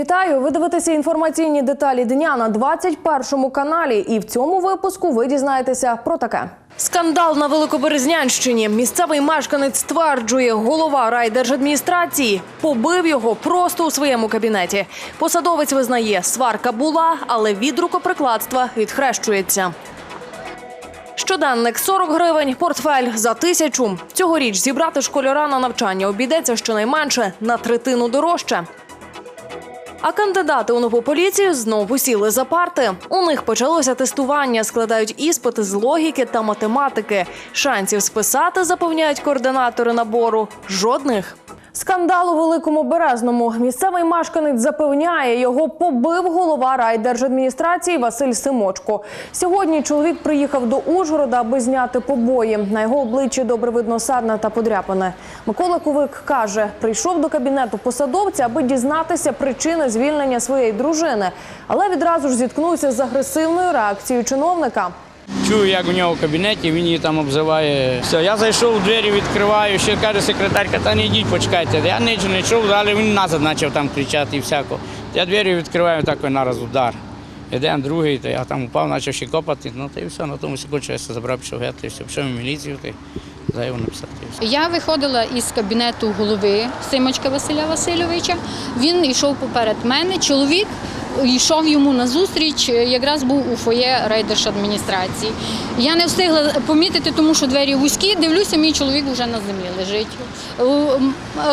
Вітаю! Ви дивитеся інформаційні деталі дня на 21 каналі. І в цьому випуску ви дізнаєтеся про таке. Скандал на Великоберезнянщині. Місцевий мешканець стверджує, голова райдержадміністрації побив його просто у своєму кабінеті. Посадовець визнає, сварка була, але від рукоприкладства відхрещується. Щоденник 40 гривень, портфель за тисячу. Цьогоріч зібрати школяра на навчання обійдеться щонайменше на третину дорожче. А кандидати у нову поліцію знову сіли за парти. У них почалося тестування, складають іспити з логіки та математики. Шансів списати заповняють координатори набору. Жодних. Скандал у великому березному. Місцевий мешканець запевняє, його побив голова райдержадміністрації Василь Симочко. Сьогодні чоловік приїхав до Ужгорода, аби зняти побої. На його обличчі добре видно садна та подряпане. Микола Кувик каже, прийшов до кабінету посадовця, аби дізнатися причини звільнення своєї дружини, але відразу ж зіткнувся з агресивною реакцією чиновника. Чую, як у нього в кабінеті, він її там обзиває. Все, я зайшов, двері відкриваю, ще каже секретарка, та не йдіть, почекайте. Я нічого не йшов, але він назад почав там кричати і всяко. Я двері відкриваю, так нараз удар. Один, другий, та я там упав, почав ще копати, ну та і все, на тому я забрав, пішов геть, і все, пішов в міліцію, та заяву написати. Я виходила із кабінету голови Симочка Василя Васильовича. Він йшов поперед мене. Чоловік йшов йому назустріч, якраз був у фоє райдержадміністрації. Я не встигла помітити, тому що двері вузькі. Дивлюся, мій чоловік вже на землі лежить.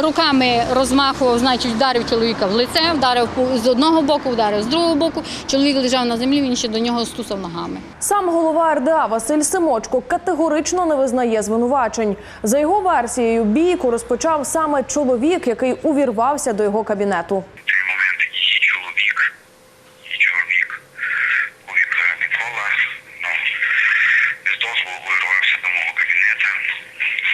Руками розмахував, значить, вдарив чоловіка в лице, вдарив з одного боку, вдарив з другого боку. Чоловік лежав на землі, він ще до нього стусав ногами. Сам голова РДА Василь Симочко категорично не визнає звинувачень. За його версією, бійку розпочав саме чоловік, який увірвався до його кабінету. В той момент її чоловік, її чоловік, Кулік Микола, ну, без дозволу вирвався до мого кабінету,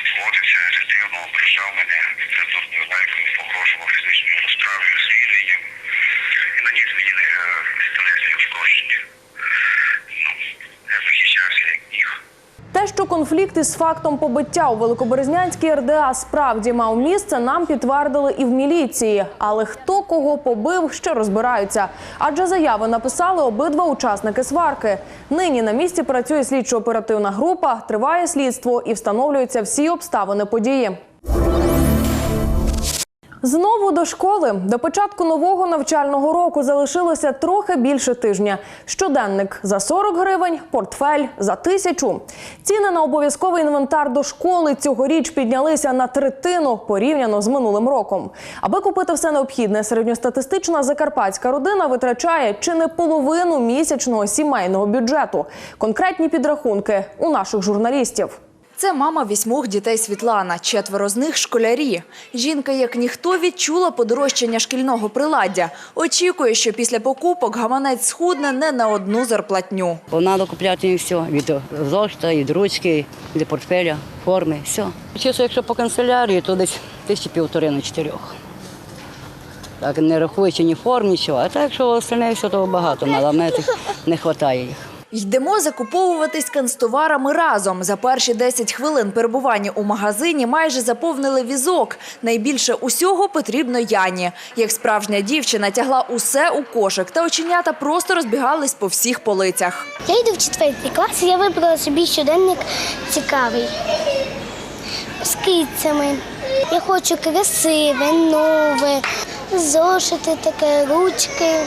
сходився, агресивно ображав мене, цензурною лайкою, погрожував фізичною розправою, звільненням і наніс мені е, тілесні ушкодження. Ну, я захищався як міг. Те, що конфлікт із фактом побиття у Великоберезнянській РДА справді мав місце, нам підтвердили і в міліції. Але хто кого побив, ще розбираються. Адже заяви написали обидва учасники сварки. Нині на місці працює слідчо-оперативна група, триває слідство і встановлюються всі обставини події. Знову до школи до початку нового навчального року залишилося трохи більше тижня. Щоденник за 40 гривень, портфель за тисячу. Ціни на обов'язковий інвентар до школи цьогоріч піднялися на третину порівняно з минулим роком. Аби купити все необхідне, середньостатистична закарпатська родина витрачає чи не половину місячного сімейного бюджету. Конкретні підрахунки у наших журналістів. Це мама вісьмох дітей Світлана. Четверо з них школярі. Жінка, як ніхто, відчула подорожчання шкільного приладдя. Очікує, що після покупок гаманець схудне не на одну зарплатню. Бо треба купляти їм все, від зошита, від ручки, від портфеля, форми, все. Чесно, якщо по канцелярії, то десь тисячі півтори на чотирьох. Так, не рахуючи ні форм, нічого. А так, що остальне все того багато, але в не вистачає їх. Йдемо закуповуватись канцтоварами разом. За перші 10 хвилин перебування у магазині майже заповнили візок. Найбільше усього потрібно Яні. Як справжня дівчина тягла усе у кошик, та оченята просто розбігались по всіх полицях. Я йду в четвертий клас, і я вибрала собі щоденник цікавий з кицями. Я хочу красиве, нове, зошити таке, ручки,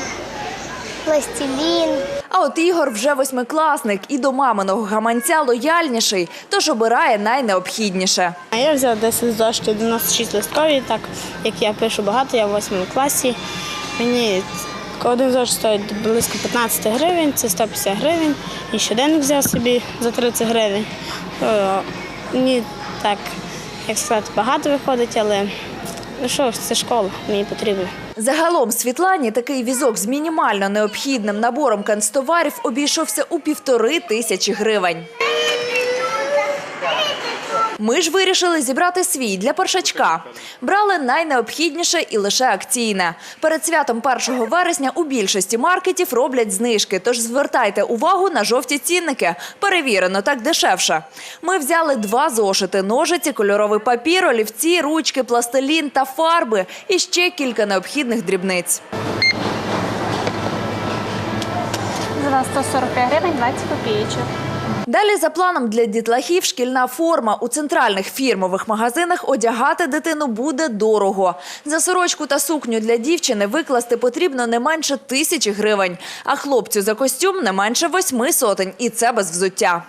пластилін. А от Ігор вже восьмикласник і до маминого гаманця лояльніший, тож обирає найнеобхідніше. А я взяла 10 зошитів 96 листкові, так як я пишу багато, я в 8 класі. Мені один зошит стоїть близько 15 гривень, це 150 гривень. І щоденник взяв собі за 30 гривень. Е, Мені так, як сказати, багато виходить, але ну що ж, це школа, мені потрібно. Загалом Світлані такий візок з мінімально необхідним набором канцтоварів обійшовся у півтори тисячі гривень. Ми ж вирішили зібрати свій для першачка. Брали найнеобхідніше і лише акційне. Перед святом 1 вересня у більшості маркетів роблять знижки, тож звертайте увагу на жовті цінники. Перевірено, так дешевше. Ми взяли два зошити, ножиці, кольоровий папір, олівці, ручки, пластилін та фарби і ще кілька необхідних дрібниць. За 145 гривень 20 копійочок. Далі за планом для дітлахів шкільна форма у центральних фірмових магазинах одягати дитину буде дорого. За сорочку та сукню для дівчини викласти потрібно не менше тисячі гривень, а хлопцю за костюм не менше восьми сотень, і це без взуття.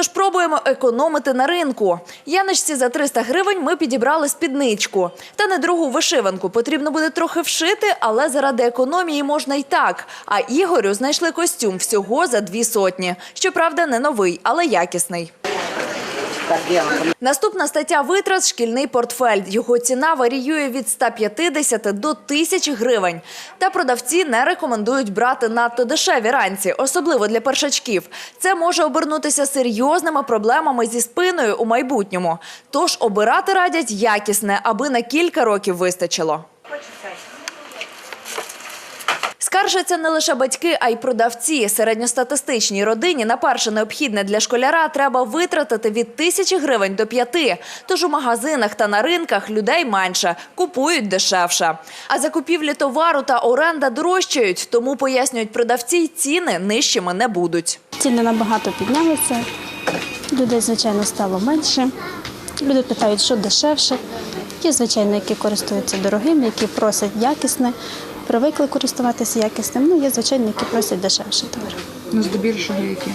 Тож пробуємо економити на ринку. Яночці за 300 гривень ми підібрали спідничку. Та не другу вишиванку. Потрібно буде трохи вшити, але заради економії можна й так. А Ігорю знайшли костюм всього за дві сотні. Щоправда, не новий, але якісний. Наступна стаття витрат – шкільний портфель. Його ціна варіює від 150 до 1000 гривень. Та продавці не рекомендують брати надто дешеві ранці, особливо для першачків. Це може обернутися серйозними проблемами зі спиною у майбутньому. Тож обирати радять якісне, аби на кілька років вистачило. Скаржаться не лише батьки, а й продавці. Середньостатистичній родині на перше необхідне для школяра треба витратити від тисячі гривень до п'яти. Тож у магазинах та на ринках людей менше, купують дешевше. А закупівлі товару та оренда дорожчають, тому пояснюють продавці, ціни нижчими не будуть. Ціни набагато піднялися. Людей, звичайно, стало менше. Люди питають, що дешевше. Є, звичайно, які користуються дорогим, які просять якісне, привикли користуватися якісним. Ну, є, звичайно, які просять дешевше товар. Ну, здебільшого які.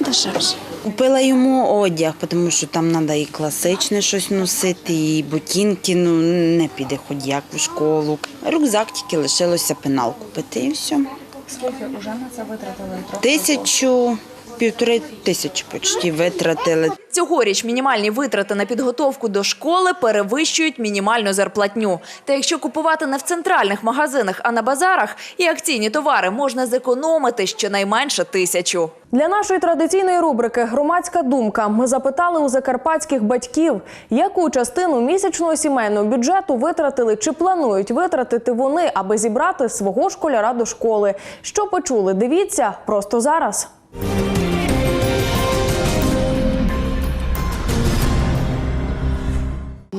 Дешевше. Купила йому одяг, тому що там треба і класичне щось носити, і ботинки, ну не піде хоч як в школу. Рюкзак тільки лишилося пенал купити і все. Скільки вже на це витратили? Тисячу, півтори тисячі почти витратили. Цьогоріч мінімальні витрати на підготовку до школи перевищують мінімальну зарплатню. Та якщо купувати не в центральних магазинах, а на базарах, і акційні товари можна зекономити щонайменше тисячу. Для нашої традиційної рубрики Громадська думка ми запитали у закарпатських батьків, яку частину місячного сімейного бюджету витратили чи планують витратити вони, аби зібрати свого школяра до школи. Що почули? Дивіться просто зараз.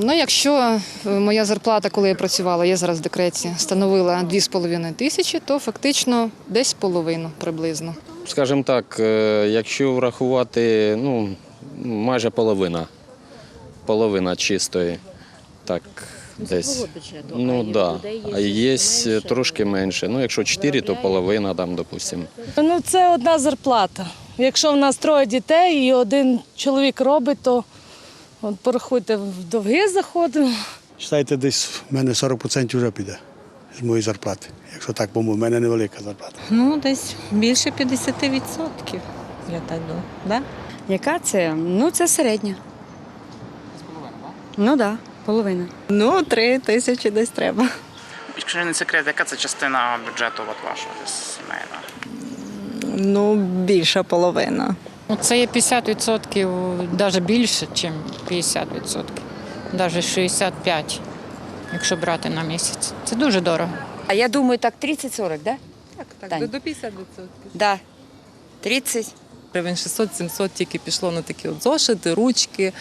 Ну, якщо е, моя зарплата, коли я працювала, я зараз в декреті, становила 2,5 тисячі, то фактично десь половину приблизно. Скажімо так, е, якщо врахувати, ну, майже половина. Половина чистої. Так, десь. Ну так. Да. А є трошки менше. Ну, якщо 4, то половина там, допустимо. Ну, це одна зарплата. Якщо в нас троє дітей і один чоловік робить, то от порахуйте, в довги заходимо. Читайте, десь в мене 40% вже піде з моєї зарплати. Якщо так, бо в мене невелика зарплата. Ну, десь більше 50%, я так думаю. Да? Яка це? Ну, це середня. Ну так, да, половина. Ну, три тисячі десь треба. Якщо не секрет, яка це частина бюджету от вашого сімейного? Ну, більша половина. Ну, Це є 50%, навіть більше, ніж 50%. Навіть 65%, якщо брати на місяць. Це дуже дорого. А я думаю, так 30-40, да? Так, так, Тань. до 50%. Да. 30. Гривень 600-700 тільки пішло на такі от зошити, ручки.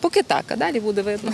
Поки так, а далі буде видно.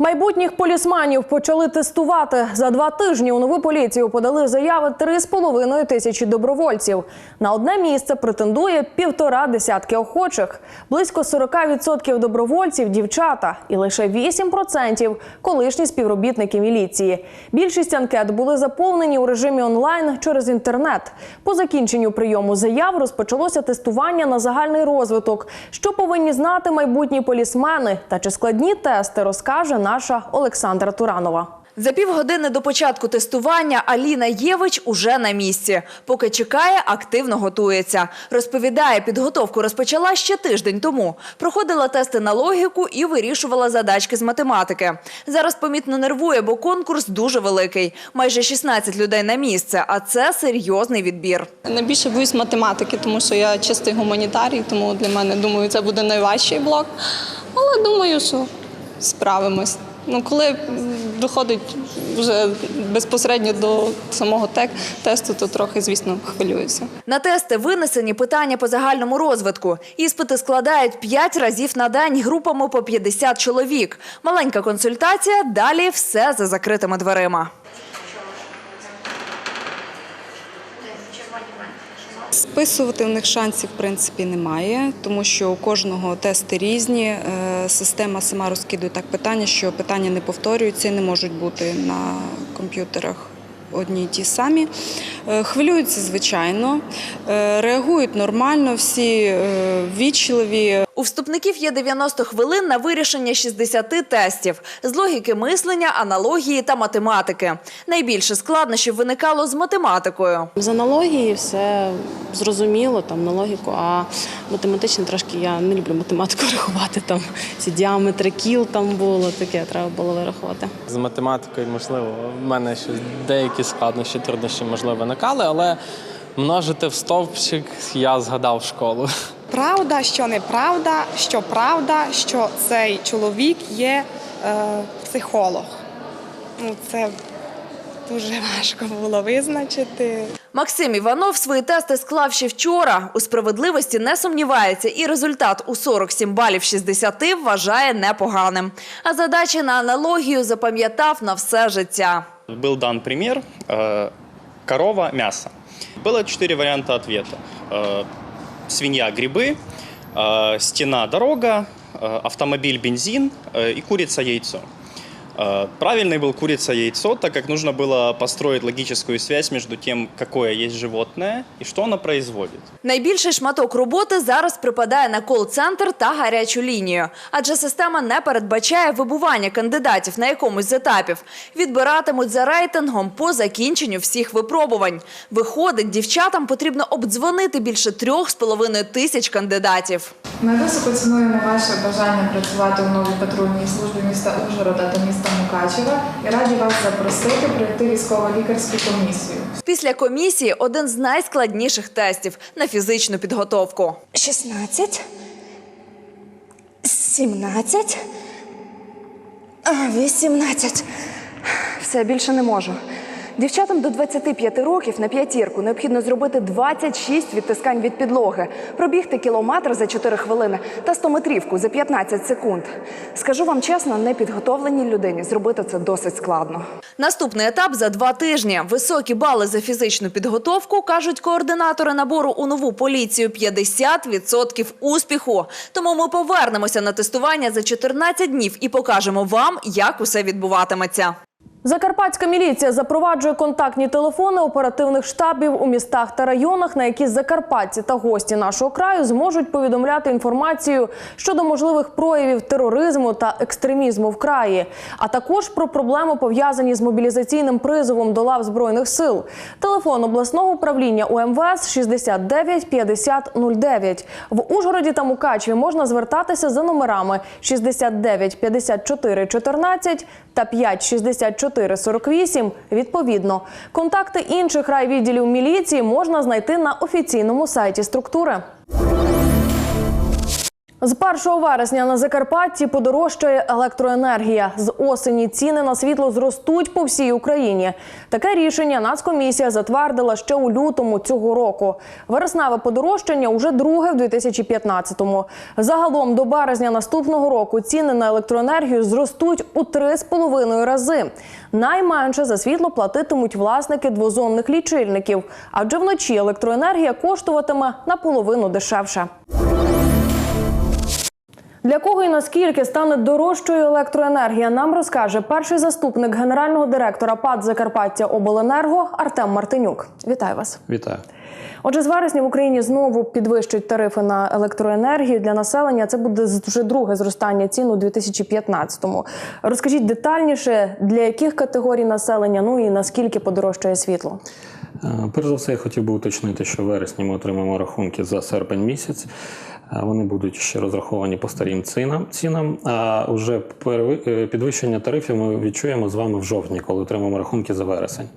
Майбутніх полісманів почали тестувати. За два тижні у нову поліцію подали заяви 3,5 тисячі добровольців. На одне місце претендує півтора десятки охочих. Близько 40% добровольців – дівчата. І лише 8% – колишні співробітники міліції. Більшість анкет були заповнені у режимі онлайн через інтернет. По закінченню прийому заяв розпочалося тестування на загальний розвиток. Що повинні знати майбутні полісмени та чи складні тести, розкаже наша Олександра Туранова. За півгодини до початку тестування Аліна Євич уже на місці. Поки чекає, активно готується. Розповідає, підготовку розпочала ще тиждень тому. Проходила тести на логіку і вирішувала задачки з математики. Зараз помітно нервує, бо конкурс дуже великий. Майже 16 людей на місце, а це серйозний відбір. Найбільше боюсь математики, тому що я чистий гуманітарій, тому для мене думаю, це буде найважчий блок. Але думаю, що справимось. Ну, коли доходить вже безпосередньо до самого тесту, то трохи, звісно, хвилююся. На тести винесені питання по загальному розвитку. Іспити складають 5 разів на день групами по 50 чоловік. Маленька консультація, далі все за закритими дверима. Списувати в них шансів в принципі немає, тому що у кожного тести різні. Е, Система сама розкидує так питання, що питання не повторюються і не можуть бути на комп'ютерах. Одні й ті самі. Е, Хвилюються, звичайно, е, реагують нормально, всі ввічливі. У вступників є 90 хвилин на вирішення 60 тестів з логіки мислення, аналогії та математики. Найбільше складнощів виникало з математикою. З аналогії все зрозуміло, там на логіку, а математично трошки я не люблю математику рахувати. Там ці діаметри кіл там було, таке треба було вирахувати. З математикою, можливо, в мене ще деякі складнощі, труднощі, можливо, виникали, але множити в стовпчик я згадав школу. Правда, що неправда, що правда, що цей чоловік є е, психолог. Ну, це дуже важко було визначити. Максим Іванов свої тести склав ще вчора. У справедливості не сумнівається, і результат у 47 балів 60 вважає непоганим. А задачі на аналогію запам'ятав на все життя. Был дан пример э, корова, мясо. Было четыре варианта ответа. Э, свинья, грибы, э, стена, дорога, э, автомобиль, бензин э, и курица, яйцо. Э, Правильный был курица яйцо, так как нужно было построить логическую связь между тем, какое есть животное и что оно производит. Найбільший шматок роботи зараз припадає на кол-центр та гарячу лінію, адже система не передбачає вибування кандидатів на якомусь з етапів. Відбиратимуть за рейтингом по закінченню всіх випробувань. Виходить, дівчатам потрібно обдзвонити більше трьох з половиною тисяч кандидатів. Ми високо цінуємо ваше бажання працювати у новій патрульній службі міста Ужгорода та міста Мукачева і раді вас запросити пройти військово-лікарську комісію. Після комісії один з найскладніших тестів на фізичну підготовку. 16, 17, 18. Все, більше не можу. Дівчатам до 25 років на п'ятірку необхідно зробити 26 відтискань від підлоги, пробігти кілометр за 4 хвилини та 100-метрівку за 15 секунд. Скажу вам чесно, непідготовленій людині зробити це досить складно. Наступний етап за два тижні. Високі бали за фізичну підготовку, кажуть координатори набору у нову поліцію 50% успіху. Тому ми повернемося на тестування за 14 днів і покажемо вам, як усе відбуватиметься. Закарпатська міліція запроваджує контактні телефони оперативних штабів у містах та районах, на які закарпатці та гості нашого краю зможуть повідомляти інформацію щодо можливих проявів тероризму та екстремізму в краї, а також про проблеми пов'язані з мобілізаційним призовом до лав збройних сил. Телефон обласного управління УМВС 69 50 09. В Ужгороді та Мукачеві можна звертатися за номерами 69 54 14 та 5 64 48 відповідно. Контакти інших райвідділів міліції можна знайти на офіційному сайті структури. З 1 вересня на Закарпатті подорожчає електроенергія. З осені ціни на світло зростуть по всій Україні. Таке рішення Нацкомісія затвердила ще у лютому цього року. Вересневе подорожчання уже друге в 2015-му. Загалом до березня наступного року ціни на електроенергію зростуть у 3,5 рази. Найменше за світло платитимуть власники двозонних лічильників, адже вночі електроенергія коштуватиме наполовину дешевше. Для кого і наскільки стане дорожчою електроенергія, нам розкаже перший заступник генерального директора ПАД Закарпаття Обленерго Артем Мартинюк. Вітаю вас. Вітаю. Отже, з вересня в Україні знову підвищують тарифи на електроенергію для населення. Це буде вже друге зростання цін у 2015-му. Розкажіть детальніше, для яких категорій населення, ну і наскільки подорожчає світло. Е, Перш за все, я хотів би уточнити, що в вересні ми отримаємо рахунки за серпень місяць. Вони будуть ще розраховані по старим цінам. А вже е, підвищення тарифів ми відчуємо з вами в жовтні, коли отримаємо рахунки за вересень.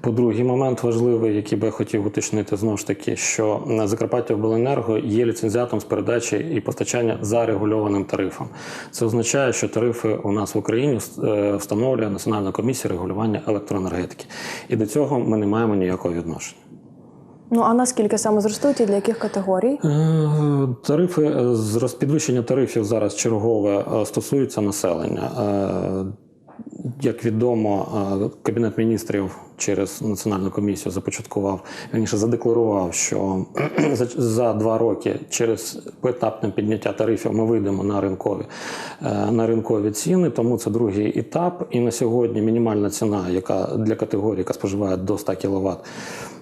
По-другий момент важливий, який би я хотів уточнити, знову ж таки, що на Закарпаття Обленерго є ліцензіатом з передачі і постачання за регульованим тарифом. Це означає, що тарифи у нас в Україні е, встановлює Національна комісія регулювання електроенергетики. І до цього ми не маємо ніякого відношення. Ну а наскільки саме зростуть і для яких категорій? Е, Тарифи е, підвищення тарифів зараз чергове е, стосується населення. Як відомо, Кабінет міністрів через національну комісію започаткував, верніше задекларував, що за, два роки через поетапне підняття тарифів ми вийдемо на ринкові, на ринкові ціни. Тому це другий етап. І на сьогодні мінімальна ціна, яка для категорії, яка споживає до 100 кВт,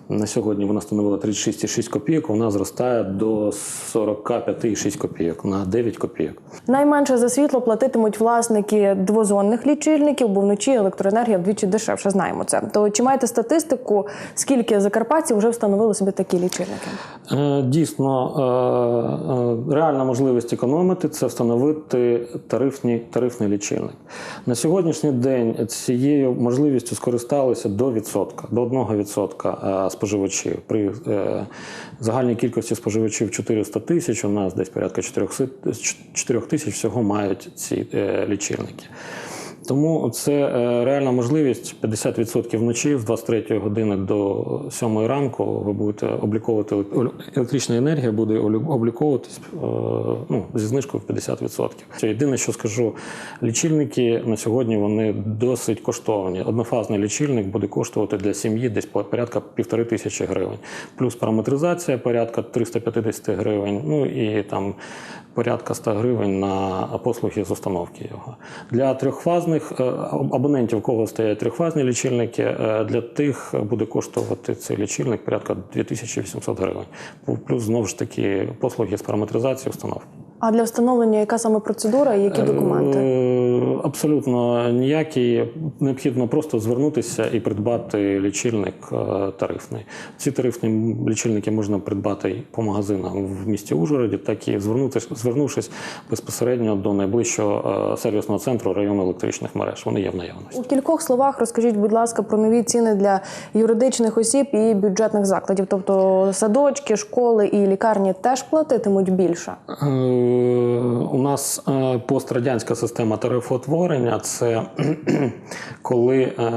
на сьогодні вона становила 36,6 копійок, вона зростає до 45,6 копійок на 9 копійок. Найменше за світло платитимуть власники двозонних лічильників, бо вночі електроенергія вдвічі дешевше. Знаємо це. То чи маєте статистику, скільки закарпатців вже встановили собі такі лічильники? Е, Дійсно, е, е, реальна можливість економити це встановити тарифні, тарифний лічильник. На сьогоднішній день цією можливістю скористалися до відсотка, до 1% е, споживачів. При е, загальній кількості споживачів 400 тисяч, у нас десь порядка 400 4 тисяч всього мають ці е, лічильники. Тому це е, реальна можливість 50% вночі з 23 години до 7 ранку ви будете обліковувати електрична енергія буде обліковуватись е, ну, зі знижкою в 50%. Це єдине, що скажу, лічильники на сьогодні вони досить коштовні. Однофазний лічильник буде коштувати для сім'ї десь порядка півтори тисячі гривень. Плюс параметризація порядка 350 гривень. Ну і там порядка 100 гривень на послуги з установки його. Для трьохфазних е, абонентів, у кого стоять трьохфазні лічильники, е, для тих буде коштувати цей лічильник порядка 2800 гривень. Плюс знову ж таки послуги з параметризації установки. А для встановлення яка саме процедура і які документи? Абсолютно ніякі. Необхідно просто звернутися і придбати лічильник е, тарифний. Ці тарифні лічильники можна придбати по магазинам в місті Ужгороді, так і звернувшись безпосередньо до найближчого е, сервісного центру району електричних мереж. Вони є в наявності. У кількох словах розкажіть, будь ласка, про нові ціни для юридичних осіб і бюджетних закладів, тобто садочки, школи і лікарні теж платитимуть більше. Е, У нас пострадянська система тарифоутворення це коли е,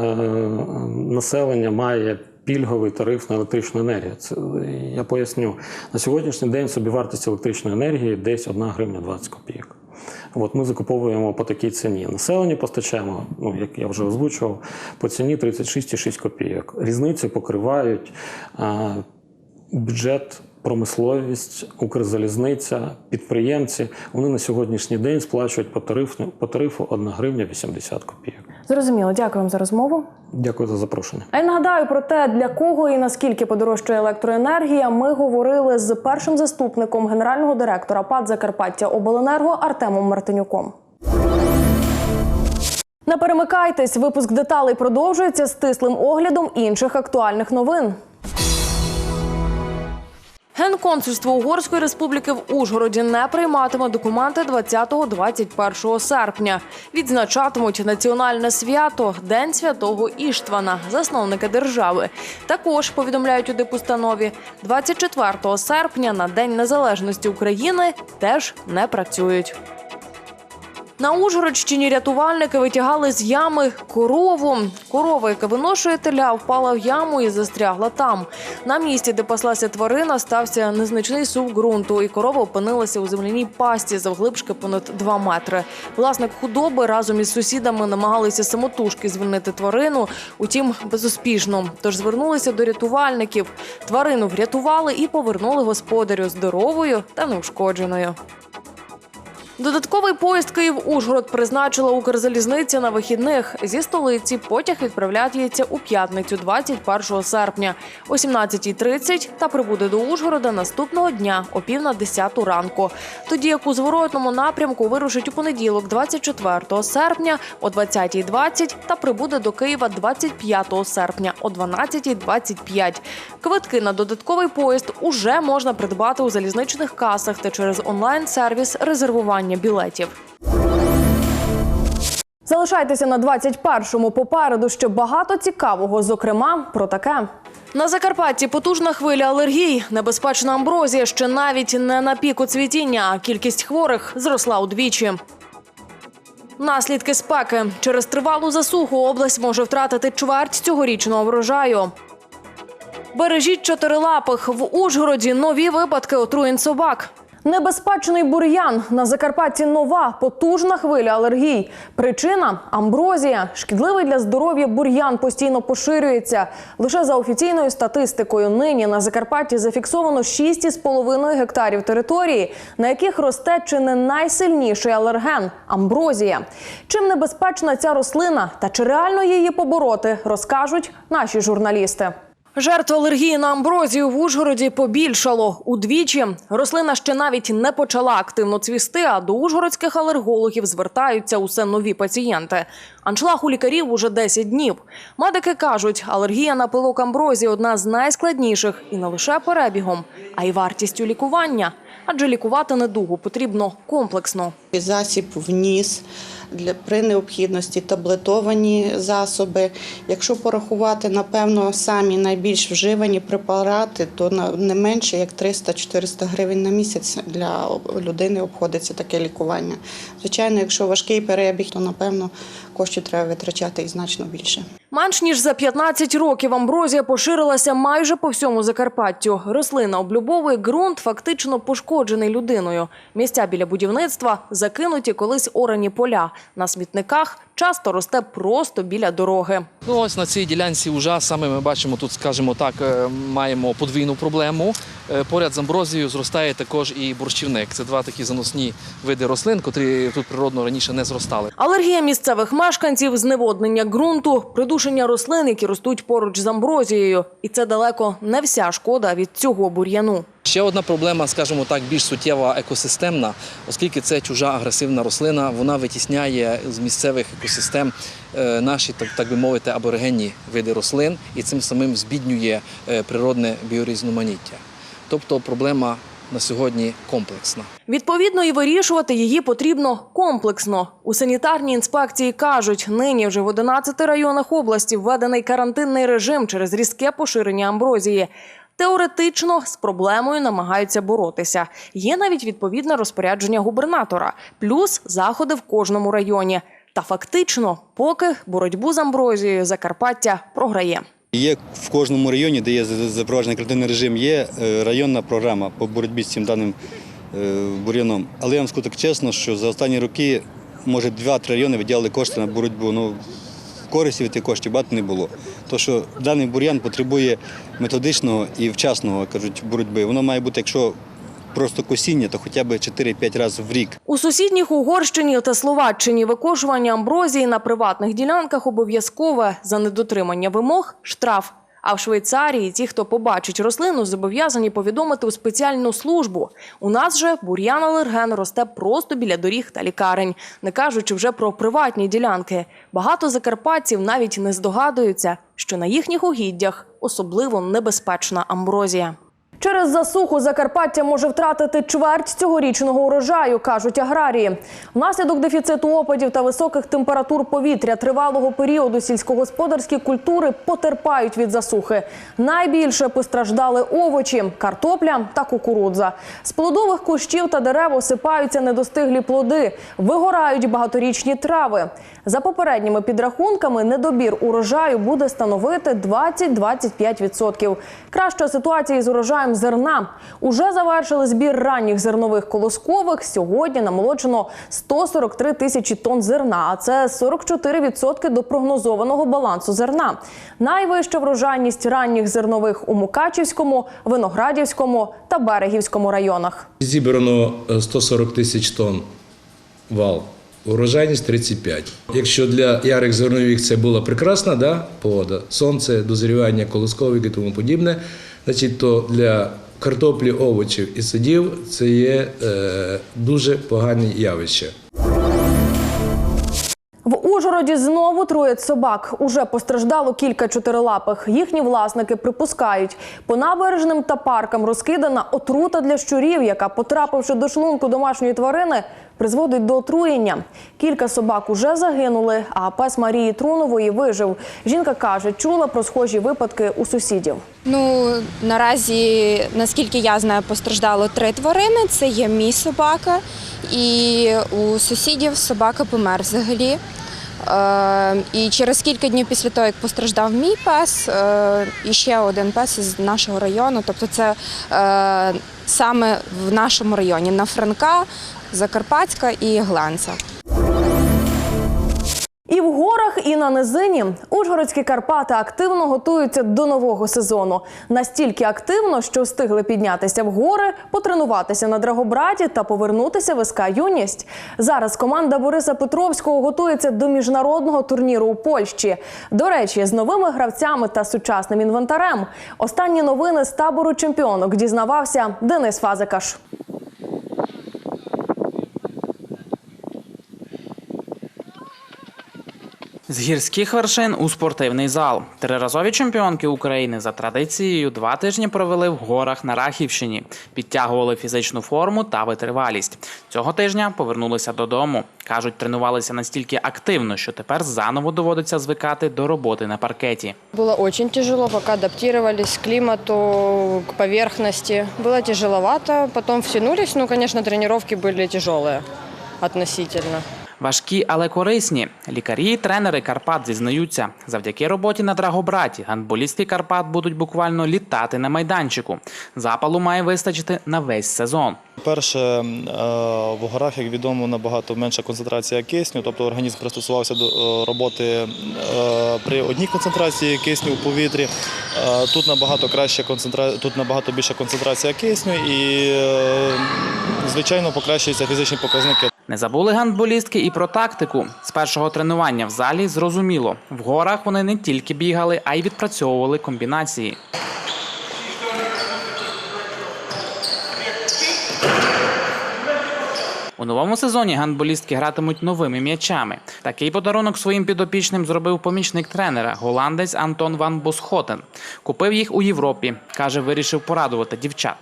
населення має пільговий тариф на електричну енергію. Це, я поясню, на сьогоднішній день собівартість електричної енергії десь 1 гривня 20 копійок. От ми закуповуємо по такій ціні. Населення постачаємо, ну як я вже озвучував, по ціні 36,6 копійок. Різницю покривають а, бюджет, промисловість, Укрзалізниця, підприємці. Вони на сьогоднішній день сплачують по тарифу, по тарифу 1 гривня 80 копійок. Зрозуміло, дякую вам за розмову. Дякую за запрошення. А й нагадаю про те, для кого і наскільки подорожчає електроенергія. Ми говорили з першим заступником генерального директора ПАД Закарпаття Обленерго Артемом Мартинюком. Не перемикайтесь. Випуск деталей продовжується з тислим оглядом інших актуальних новин. Генконсульство Угорської республіки в Ужгороді не прийматиме документи 20-21 серпня. Відзначатимуть національне свято День святого Іштвана, засновника держави. Також повідомляють у дипустанові 24 серпня на День Незалежності України теж не працюють. На Ужгородщині рятувальники витягали з ями корову. Корова, яка виношує теля, впала в яму і застрягла там. На місці, де паслася тварина, стався незначний сув ґрунту, і корова опинилася у земляній пасті завглибшки понад 2 метри. Власник худоби разом із сусідами намагалися самотужки звільнити тварину, утім безуспішно. Тож звернулися до рятувальників. Тварину врятували і повернули господарю здоровою та неушкодженою. Додатковий поїзд Київ-Ужгород призначила Укрзалізниця на вихідних. Зі столиці потяг відправляється у п'ятницю, 21 серпня о 17.30 та прибуде до Ужгорода наступного дня о пів на 10 ранку. Тоді як у зворотному напрямку вирушить у понеділок, 24 серпня о 20.20 та прибуде до Києва 25 серпня о 12.25. Квитки на додатковий поїзд уже можна придбати у залізничних касах та через онлайн-сервіс резервування білетів. Залишайтеся на 21-му попереду ще багато цікавого, зокрема про таке. На Закарпатті потужна хвиля алергій, небезпечна амброзія ще навіть не на піку цвітіння, а кількість хворих зросла удвічі. Наслідки спеки через тривалу засуху область може втратити чверть цьогорічного врожаю. Бережіть чотирилапих в Ужгороді. Нові випадки отруєнь собак. Небезпечний бур'ян на Закарпатті нова потужна хвиля алергій. Причина амброзія. Шкідливий для здоров'я бур'ян постійно поширюється. Лише за офіційною статистикою, нині на Закарпатті зафіксовано 6,5 гектарів території, на яких росте чи не найсильніший алерген амброзія. Чим небезпечна ця рослина та чи реально її побороти, розкажуть наші журналісти. Жертв алергії на амброзію в Ужгороді побільшало удвічі. Рослина ще навіть не почала активно цвісти, а до ужгородських алергологів звертаються усе нові пацієнти. Аншлаг у лікарів уже 10 днів. Медики кажуть, алергія на пилок амброзії одна з найскладніших і не лише перебігом, а й вартістю лікування. Адже лікувати недугу потрібно комплексно. Засіб в ніс для при необхідності таблетовані засоби. Якщо порахувати, напевно, самі найбільш вживані препарати, то не менше як 300-400 гривень на місяць для людини обходиться таке лікування. Звичайно, якщо важкий перебіг, то напевно коштів треба витрачати і значно більше. Менш ніж за 15 років амброзія поширилася майже по всьому Закарпаттю. Рослина облюбовує ґрунт, фактично пошкоджений людиною. Місця біля будівництва закинуті колись орані поля. На смітниках часто росте просто біля дороги. Ну, ось на цій ділянці уже саме ми бачимо тут, скажімо так, е, маємо подвійну проблему. Е, Поряд з амброзією зростає також і борщівник. Це два такі заносні види рослин, котрі тут природно раніше не зростали. Алергія місцевих мешканців, зневоднення ґрунту, придушення рослин, які ростуть поруч з амброзією. І це далеко не вся шкода від цього бур'яну. Ще одна проблема, скажімо так, більш суттєва екосистемна, оскільки це чужа агресивна рослина, вона витісняє з місцевих екосистем е, наші, так, би мовити, аборигенні види рослин і цим самим збіднює е, природне біорізноманіття. Тобто проблема на сьогодні комплексна. Відповідно, і вирішувати її потрібно комплексно. У санітарній інспекції кажуть, нині вже в 11 районах області введений карантинний режим через різке поширення амброзії. Теоретично з проблемою намагаються боротися. Є навіть відповідне розпорядження губернатора, плюс заходи в кожному районі. Та фактично, поки боротьбу з амброзією Закарпаття програє. Є в кожному районі, де є запроваджений карантинний режим, є е, районна програма по боротьбі з цим даним е, бур'яном. Але я вам скажу так чесно, що за останні роки, може, два-три райони виділяли кошти на боротьбу. Ну, користі від тих коштів багато не було. То, що даний бур'ян потребує методичного і вчасного кажуть, боротьби. Воно має бути, якщо просто косіння, то хоча б 4-5 разів в рік. У сусідніх Угорщині та Словаччині викошування амброзії на приватних ділянках обов'язкове за недотримання вимог штраф. А в Швейцарії ті, хто побачить рослину, зобов'язані повідомити у спеціальну службу. У нас же бур'ян алерген росте просто біля доріг та лікарень, не кажучи вже про приватні ділянки. Багато закарпатців навіть не здогадуються, що на їхніх угіддях особливо небезпечна амброзія. Через засуху Закарпаття може втратити чверть цьогорічного урожаю, кажуть аграрії. Внаслідок дефіциту опадів та високих температур повітря тривалого періоду сільськогосподарські культури потерпають від засухи. Найбільше постраждали овочі, картопля та кукурудза. З плодових кущів та дерев осипаються недостиглі плоди, вигорають багаторічні трави. За попередніми підрахунками, недобір урожаю буде становити 20-25%. Краща ситуація із урожаєм зерна. Уже завершили збір ранніх зернових колоскових. Сьогодні намолочено 143 тисячі тонн зерна, а це 44% до прогнозованого балансу зерна. Найвища врожайність ранніх зернових у Мукачівському, Виноградівському та Берегівському районах. Зібрано е, 140 тисяч тонн вал. Урожайність 35. Якщо для ярих зернових це була прекрасна да, погода, сонце, дозрівання колоскових і тому подібне, значить, то для картоплі, овочів і садів це є е, дуже погані явище. В Ужгороді знову троє собак. Уже постраждало кілька чотирилапих. Їхні власники припускають, по набережним та паркам розкидана отрута для щурів, яка, потрапивши до шлунку домашньої тварини, призводить до отруєння. Кілька собак уже загинули, а пес Марії Трунової вижив. Жінка каже, чула про схожі випадки у сусідів. Ну наразі, наскільки я знаю, постраждало три тварини. Це є мій собака, і у сусідів собака помер взагалі. Е, і через кілька днів після того, як постраждав мій пес, е, і ще один пес із нашого району. Тобто, це е, саме в нашому районі на Франка, Закарпатська і Гланця. І в горах, і на низині Ужгородські Карпати активно готуються до нового сезону. Настільки активно, що встигли піднятися в гори, потренуватися на Драгобраті та повернутися в СК Юність. Зараз команда Бориса Петровського готується до міжнародного турніру у Польщі. До речі, з новими гравцями та сучасним інвентарем. Останні новини з табору чемпіонок дізнавався Денис Фазикаш. З гірських вершин у спортивний зал. Триразові чемпіонки України за традицією два тижні провели в горах на Рахівщині, підтягували фізичну форму та витривалість. Цього тижня повернулися додому. кажуть, тренувалися настільки активно, що тепер заново доводиться звикати до роботи на паркеті. Было очень тяжело, пока адаптировались к климату, к поверхности. Было тяжеловато, потом втянулись. Ну, конечно, тренировки были тяжелые относительно. Важкі, але корисні. Лікарі і тренери Карпат зізнаються, завдяки роботі на Драгобраті гандболістки Карпат будуть буквально літати на майданчику. Запалу має вистачити на весь сезон. Перше, е, в горах, як відомо, набагато менша концентрація кисню, тобто організм пристосувався до е, роботи е, при одній концентрації кисню у повітрі. Тут набагато краще концентра... тут набагато більша концентрація кисню і, звичайно, покращуються фізичні показники. Не забули гандболістки і про тактику. З першого тренування в залі зрозуміло, в горах вони не тільки бігали, а й відпрацьовували комбінації. У новому сезоні гандболістки гратимуть новими м'ячами. Такий подарунок своїм підопічним зробив помічник тренера, голландець Антон Ван Босхотен. Купив їх у Європі. Каже, вирішив порадувати дівчат.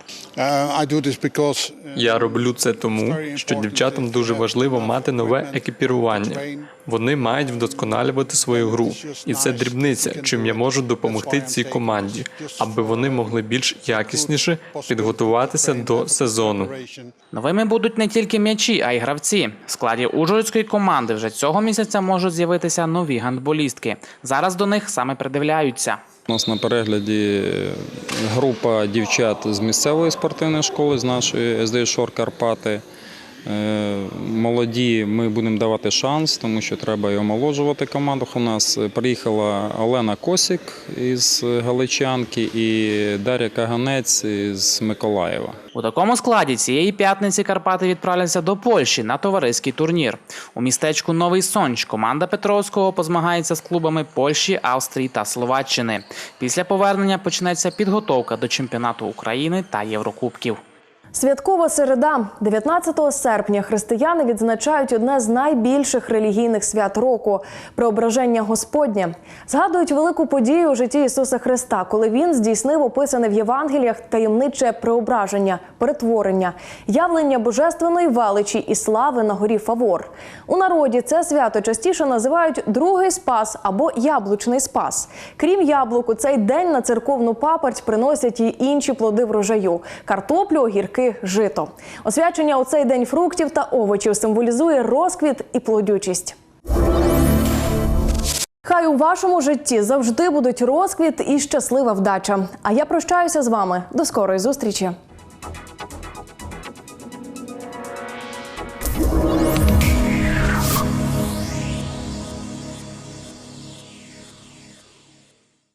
Я роблю це тому, що дівчатам дуже важливо мати нове екіпірування. Вони мають вдосконалювати свою гру, і це дрібниця, чим я можу допомогти цій команді, аби вони могли більш якісніше підготуватися до сезону. Новими будуть не тільки м'ячі, а й гравці. В складі ужгородської команди вже цього місяця можуть з'явитися нові гандболістки. Зараз до них саме придивляються. У нас на перегляді група дівчат з місцевої спортивної школи, з нашої СД Шор Карпати. Е, Молоді ми будемо давати шанс, тому що треба і омолоджувати команду. У нас приїхала Олена Косік із Галичанки і Дар'я Каганець з Миколаєва. У такому складі цієї п'ятниці Карпати відправляться до Польщі на товариський турнір. У містечку Новий Сонч команда Петровського позмагається з клубами Польщі, Австрії та Словаччини. Після повернення почнеться підготовка до чемпіонату України та Єврокубків. Святкова середа, 19 серпня, християни відзначають одне з найбільших релігійних свят року преображення Господнє. Згадують велику подію у житті Ісуса Христа, коли він здійснив описане в Євангеліях таємниче преображення, перетворення, явлення божественної величі і слави на горі Фавор. У народі це свято частіше називають другий спас або яблучний спас. Крім яблук, у цей день на церковну паперть приносять і інші плоди врожаю картоплю, огірки, жито. Освячення у цей день фруктів та овочів символізує розквіт і плодючість. Хай у вашому житті завжди будуть розквіт і щаслива вдача. А я прощаюся з вами. До скорої зустрічі.